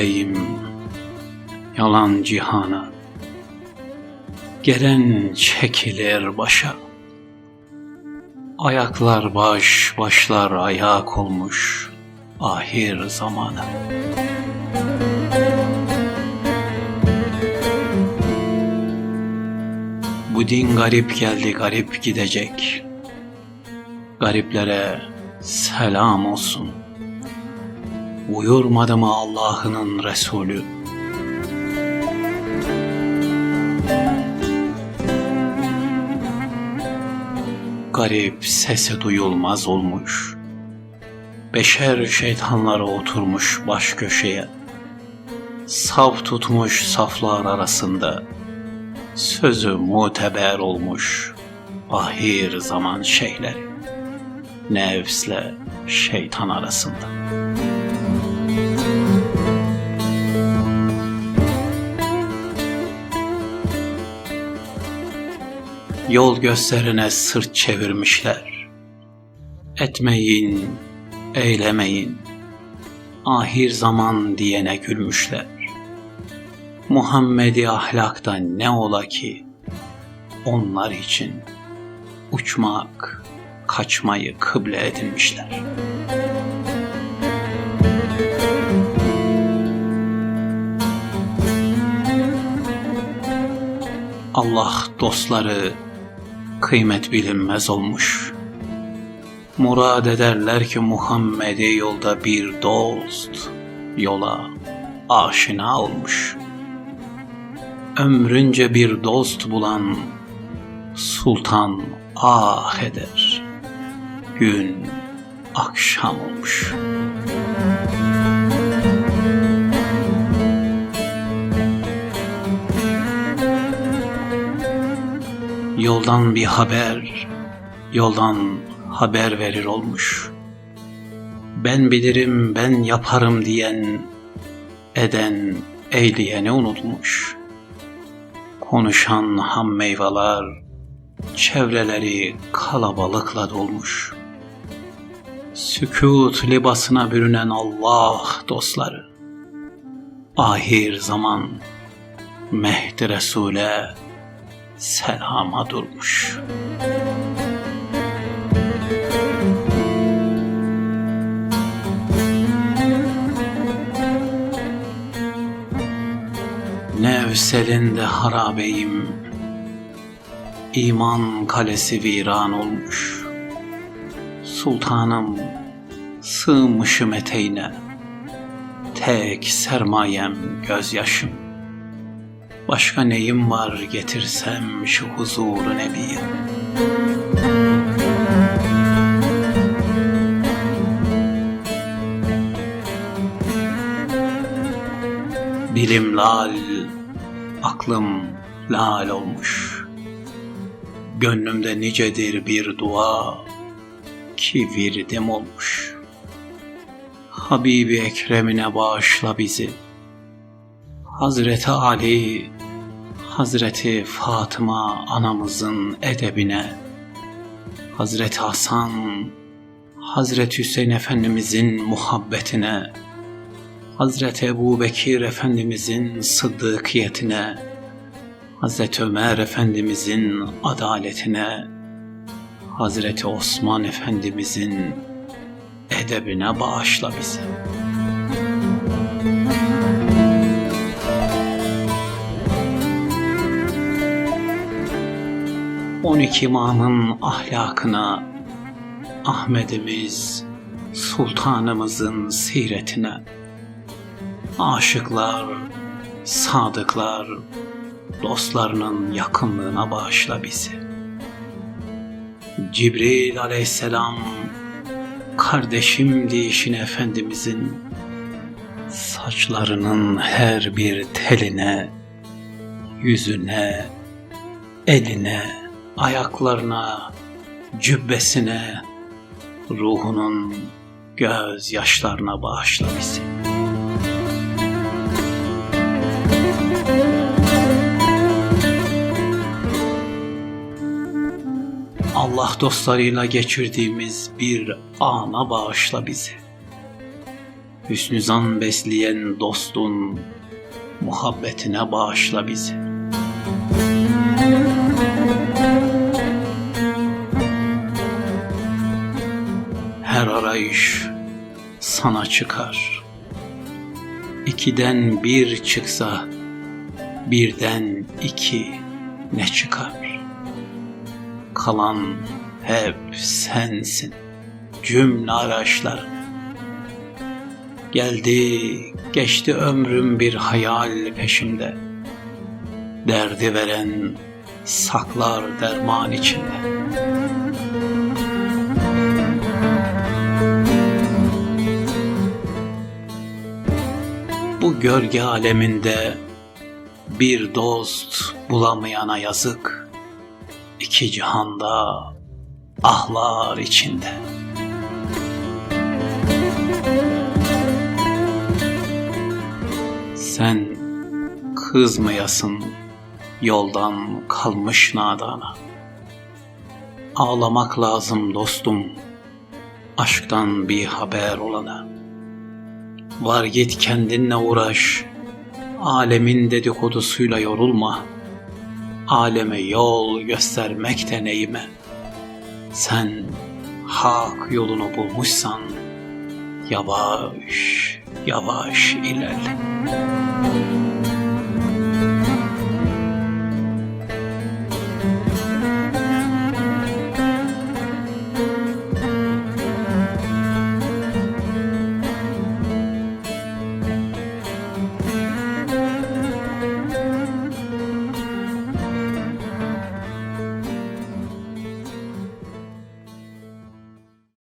geleyim yalan cihana Gelen çekilir başa Ayaklar baş, başlar ayak olmuş ahir zamana. Bu din garip geldi, garip gidecek. Gariplere selam olsun. Uyurmadı mı Allah'ının Resulü? Garip sesi duyulmaz olmuş. Beşer şeytanları oturmuş baş köşeye. Saf tutmuş saflar arasında. Sözü muteber olmuş ahir zaman şeyleri. Nefsle şeytan arasında. Yol gösterine sırt çevirmişler. Etmeyin, eylemeyin. Ahir zaman diyene gülmüşler. Muhammed'i ahlaktan ne ola ki? Onlar için uçmak, kaçmayı kıble edinmişler. Allah dostları kıymet bilinmez olmuş. Murad ederler ki Muhammed'i yolda bir dost, yola aşina olmuş. Ömrünce bir dost bulan sultan ah eder. Gün akşam olmuş. Yoldan bir haber, yoldan haber verir olmuş. Ben bilirim, ben yaparım diyen, eden, eyleyeni unutmuş. Konuşan ham meyveler, çevreleri kalabalıkla dolmuş. Sükut libasına bürünen Allah dostları, ahir zaman Mehdi Resul'e selama durmuş. Nevselinde harabeyim, iman kalesi viran olmuş. Sultanım, sığmışım eteğine, tek sermayem gözyaşım. Başka neyim var getirsem şu huzuru nebiye. Dilim lal, aklım lal olmuş. Gönlümde nicedir bir dua ki virdim olmuş. Habibi Ekrem'ine bağışla bizi. Hazreti Ali, Hazreti Fatıma anamızın edebine, Hazreti Hasan, Hazreti Hüseyin Efendimizin muhabbetine, Hazreti Ebu Bekir Efendimizin sıddıkiyetine, Hazreti Ömer Efendimizin adaletine, Hazreti Osman Efendimizin edebine bağışla bizi. On iki imamın ahlakına, Ahmetimiz, sultanımızın siretine, aşıklar, sadıklar, dostlarının yakınlığına bağışla bizi. Cibril aleyhisselam, kardeşim deyişin Efendimizin, saçlarının her bir teline, yüzüne, eline, ayaklarına, cübbesine, ruhunun göz yaşlarına bağışla bizi. Allah dostlarıyla geçirdiğimiz bir ana bağışla bizi. Hüsnü zan besleyen dostun muhabbetine bağışla bizi. Her arayış sana çıkar. İkiden bir çıksa birden iki ne çıkar? Kalan hep sensin cümle araçlar. Geldi geçti ömrüm bir hayal peşimde. Derdi veren saklar derman içinde. Bu gölge aleminde bir dost bulamayana yazık. İki cihanda ahlar içinde. Sen kızmayasın yoldan kalmış nadana. Ağlamak lazım dostum, aşktan bir haber olana. Var git kendinle uğraş, alemin dedikodusuyla yorulma. Aleme yol göstermek de. Sen hak yolunu bulmuşsan, yavaş yavaş ilerle.